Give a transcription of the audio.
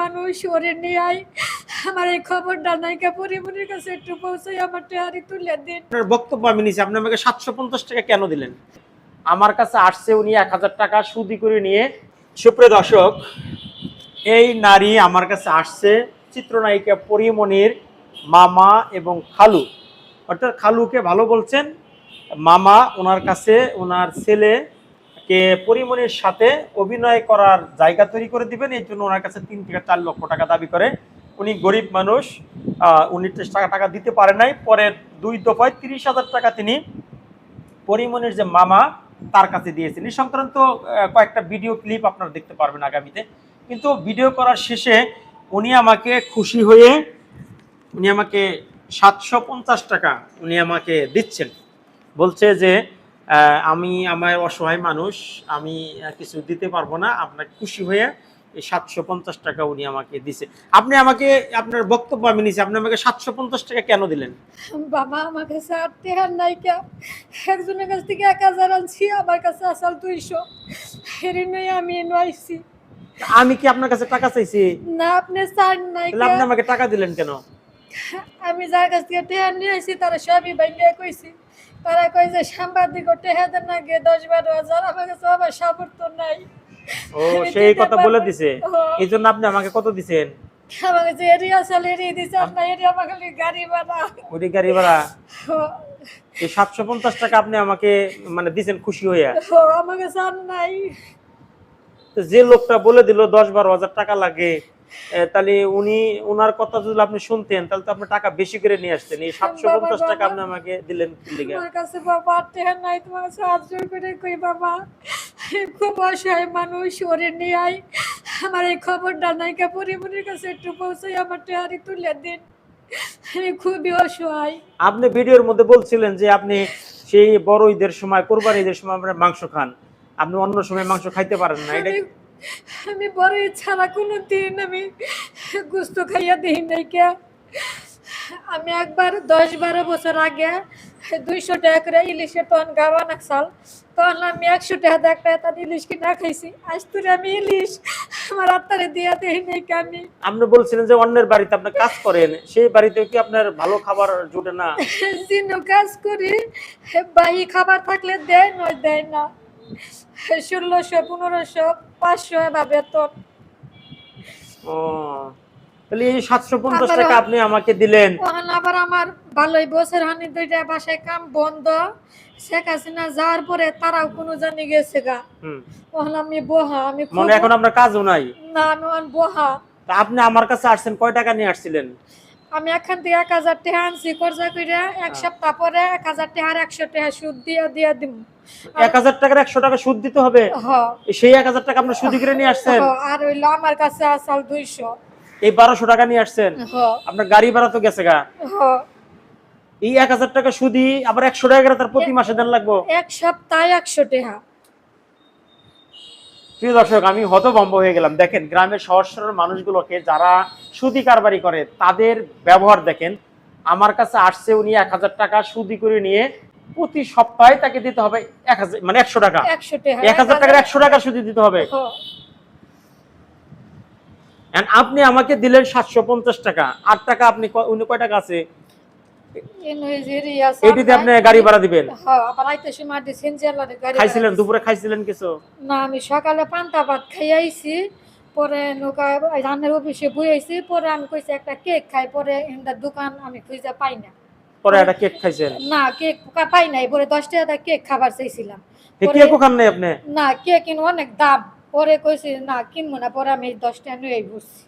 মানুষ ওরে নিয়ে আয়। আমার এই খবরটা নাইকা পরিমনির কাছে একটু পৌঁছাই, আমার টেহারি তুলে দিন। আপনার বক্তব্য আমি নিচ্ছি আপনি আমাকে সাতশো পঞ্চাশ টাকা কেন দিলেন? আমার কাছে আসছে উনি এক হাজার টাকা সুদি করে নিয়ে। সুপ্রিয় দর্শক, এই নারী আমার কাছে আসছে চিত্রনায়িকা পরিমণির মামা এবং খালু। অর্থাৎ খালুকে ভালো বলছেন, মামা ওনার কাছে ওনার ছেলেকে পরিমণির সাথে অভিনয় করার জায়গা তৈরি করে দিবেন, এই জন্য ওনার কাছে তিন থেকে চার লক্ষ টাকা দাবি করে। উনি গরিব মানুষ উনি টাকা টাকা দিতে পারে নাই। পরে দুই দফায় তিরিশ হাজার টাকা তিনি পরিমণের যে মামা, তার কাছে দিয়েছেন। এই সংক্রান্ত কয়েকটা ভিডিও ক্লিপ আপনারা দেখতে পারবেন আগামীতে। কিন্তু ভিডিও করার শেষে উনি আমাকে খুশি হয়ে, উনি আমাকে সাতশো পঞ্চাশ টাকা উনি আমাকে দিচ্ছেন। বলছে যে আমি আমার অসহায় মানুষ আমি কিছু দিতে পারব না। আপনার খুশি হয়ে এই সাতশো পঞ্চাশ টাকা উনি আমাকে দিছে। আপনি আমাকে আপনার বক্তব্য আমি নিচ্ছি আপনি আমাকে সাতশো পঞ্চাশ টাকা কেন দিলেন? বাবা আমার কাছে আর টেহার নাইকা একজনের কাছ থেকে এক হাজার আনছি আমার কাছে আসাল দুইশো। হেরে আমি নয়ছি আমি কি আপনার কাছে টাকা চাইছি? না আপনি স্যার নাই আপনি আমাকে টাকা দিলেন কেন? আমি যার কাছ থেকে টেহার নিয়ে আসি তারা সবই বাইকে কইছি। তারা কই যে সাংবাদিক টেহা দেন না গে দশ বারো হাজার আমার কাছে আমার সামর্থ্য নাই। ও সেই কথা বলে দিছে? এই জন্য আপনি আমাকে কত দিছেন? এরিয়া এরিয়ে দিছে আপনার এরিয়া গাড়ি ভাড়া। ওই গাড়ি ভাড়া? এই সাতশো পঞ্চাশ টাকা আপনি আমাকে মানে দিছেন খুশি হইয়া? ও, কাছে আর নাই। যে লোকটা বলে দিল দশ বারো হাজার টাকা লাগে তাহলে উনি ওনার কথা যদি আপনি শুনতেন তাহলে তো আপনি টাকা বেশি করে নিয়ে আসতেন। এই সাতশো পঞ্চাশ টাকা আপনি আমাকে দিলেন আমার কাছে বাবা আর নাই তোমার সাহায্য করে কই বাবা? খুব অসহায় মানুষ ওরে নিয়ে আয়। আমার এই খবরটা নাইকা পরিমনির কাছে একটু পৌঁছাই আমার টেহারি তুলে দিন। খুবই অসহায়। আপনি ভিডিওর মধ্যে বলছিলেন যে আপনি সেই বড় ঈদের সময় কোরবানি ঈদের সময় আপনার মাংস খান। আপনি অন্য সময় মাংস খাইতে পারেন না। এটা আমি বড় ছাড়া কোনো দিন আমি গুস্ত খাইয়া দিই নাই কে। আমি একবার দশ বারো বছর আগে দুইশো টাকা করে ইলিশের তখন গাওয়া নাকসাল। তখন আমি একশো টাকা একটা তার ইলিশ কিনা খাইছি। আজ তুই আমি ইলিশ আমার আত্মারে দিয়া দিই নাই কে আমি। আপনি বলছিলেন যে অন্যের বাড়িতে আপনি কাজ করেন সেই বাড়িতে কি আপনার ভালো খাবার জুটে না? দিনও কাজ করি বাহি খাবার থাকলে দেয় নয় দেয় না। ষোলোশো পনেরোশো পাঁচশো এবার বেতন ও তাহলে এই সাতশো পঞ্চাশ টাকা আপনি আমাকে দিলেন। ওখান আবার আমার ভালোই বছর হানি দুইটা বাসায় কাম বন্ধ। শেখ হাসিনা যাওয়ার পরে তারাও কোনো জানি গেছে গা। আমি বহা আমি এখন কাজও নাই। না আমি বহা। আপনি আমার কাছে আসছেন কয় টাকা নিয়ে আসছিলেন? আমি এখান থেকে এক হাজার টাকা আনছি খরচা করে এক সপ্তাহ পরে এক হাজার টাকার একশো টাকা সুদ দিয়ে দিয়ে দিব এক হাজার টাকার একশো টাকা সুদ দিতে হবে? সেই এক হাজার টাকা আপনি সুদি করে নিয়ে আসছেন? আর হইল আমার কাছে আসাল দুইশো। এই বারোশো টাকা নিয়ে আসছেন? আপনার গাড়ি ভাড়া তো গেছে গা। এই এক হাজার টাকা সুদি আবার একশো টাকা তার প্রতি মাসে দেন লাগবো? এক সপ্তাহে একশো টাকা। প্রিয় দর্শক আমি হতভম্ব হয়ে গেলাম। দেখেন গ্রামের সহজ সরল মানুষগুলোকে যারা সুদি কারবারি করে তাদের ব্যবহার দেখেন। আমার কাছে আসছে উনি এক হাজার টাকা সুদি করে নিয়ে প্রতি সপ্তাহে তাকে দিতে হবে এক হাজার মানে একশো টাকা। এক হাজার টাকার একশো টাকা সুদি দিতে হবে। আপনি আমাকে দিলেন সাতশো পঞ্চাশ টাকা। আট টাকা আপনি উনি কয় টাকা আছে? আপনি গাড়ি ভাড়া দিবেন। খাইছিলেন দুপুরে খাইছিলেন কিছু? না আমি সকালে পান্তা ভাত খাই আইছি। পরে নৌকা ধানের অফিসে বই পরে আমি কইছি একটা কেক খাই। পরে এন্ডা দোকান আমি খুঁজে পাই না। পরে একটা কেক খাইছেন? না কেক পাই নাই। পরে দশ টাকা কেক খাবার চাইছিলাম। কেকও খান নাই আপনি? না কেক কিন অনেক দাম। পরে কইছি না কিনবো না। পরে আমি দশ টাকা নিয়ে বসছি।